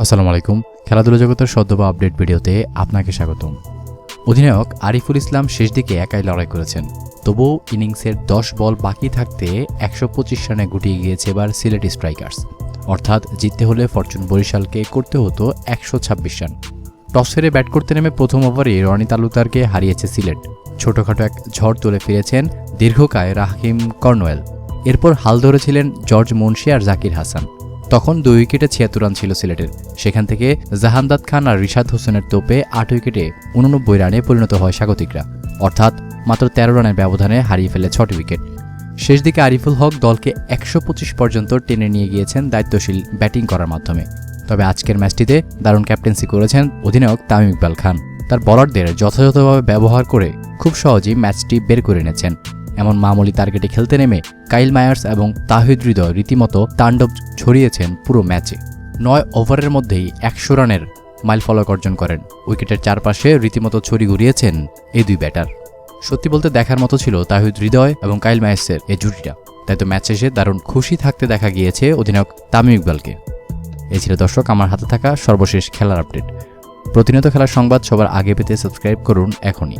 আসসালামু আলাইকুম। খেলাধুলা জগতের সদ্যবা আপডেট ভিডিওতে আপনাকে স্বাগতম। অধিনায়ক আরিফুল ইসলাম শেষ দিকে একাই লড়াই করেছেন। তবুও ইনিংসের দশ বল বাকি থাকতে একশো পঁচিশ রানে গুটিয়ে গিয়েছে এবার সিলেট স্ট্রাইকার্স। অর্থাৎ জিততে হলে ফরচুন বরিশালকে করতে হতো একশো ছাব্বিশ রান। টস হেরে ব্যাট করতে নেমে প্রথম ওভারে রনি তালুকদারকে হারিয়েছে সিলেট। ছোটখাটো এক ঝড় তুলে ফিরেছেন দীর্ঘকায় রাহিম কর্নওয়েল এরপর হাল ধরেছিলেন জর্জ মুন্সি আর জাকির হাসান। তখন দুই উইকেটে ছিয়াত্তর রান ছিল সিলেটের। সেখান থেকে জাহানদাদ খান আর রিশাদ হোসেনের তোপে আট উইকেটে উননব্বই রানে পরিণত হয় স্বাগতিকরা। অর্থাৎ মাত্র তেরো রানের ব্যবধানে হারিয়ে ফেলে ছটি উইকেট। শেষ দিকে আরিফুল হক দলকে একশো পঁচিশ পর্যন্ত টেনে নিয়ে গিয়েছেন দায়িত্বশীল ব্যাটিং করার মাধ্যমে। তবে আজকের ম্যাচটিতে দারুণ ক্যাপ্টেন্সি করেছেন অধিনায়ক তামিম ইকবাল খান। তার বলারদের যথাযথভাবে ব্যবহার করে খুব সহজেই ম্যাচটি বের করে এনেছেন। এমন মামুলি টার্গেটে খেলতে নেমে কাইল মায়ার্স এবং তাহিদ হৃদয় রীতিমতো তাণ্ডব ছড়িয়েছেন পুরো ম্যাচে। নয় ওভারের মধ্যেই একশো রানের মাইল ফলক অর্জন করেন। উইকেটের চারপাশে রীতিমতো ছড়ি ঘুরিয়েছেন এই দুই ব্যাটার। সত্যি বলতে দেখার মতো ছিল তাহিদ হৃদয় এবং কাইল মায়ার্সের এই জুটিটা। তাই তো ম্যাচ শেষে দারুণ খুশি থাকতে দেখা গিয়েছে অধিনায়ক তামিম ইকবালকে। এই ছিল দর্শক, আমার হাতে থাকা সর্বশেষ খেলার আপডেট। প্রতিনিয়ত খেলার সংবাদ সবার আগে পেতে সাবস্ক্রাইব করুন এখনই।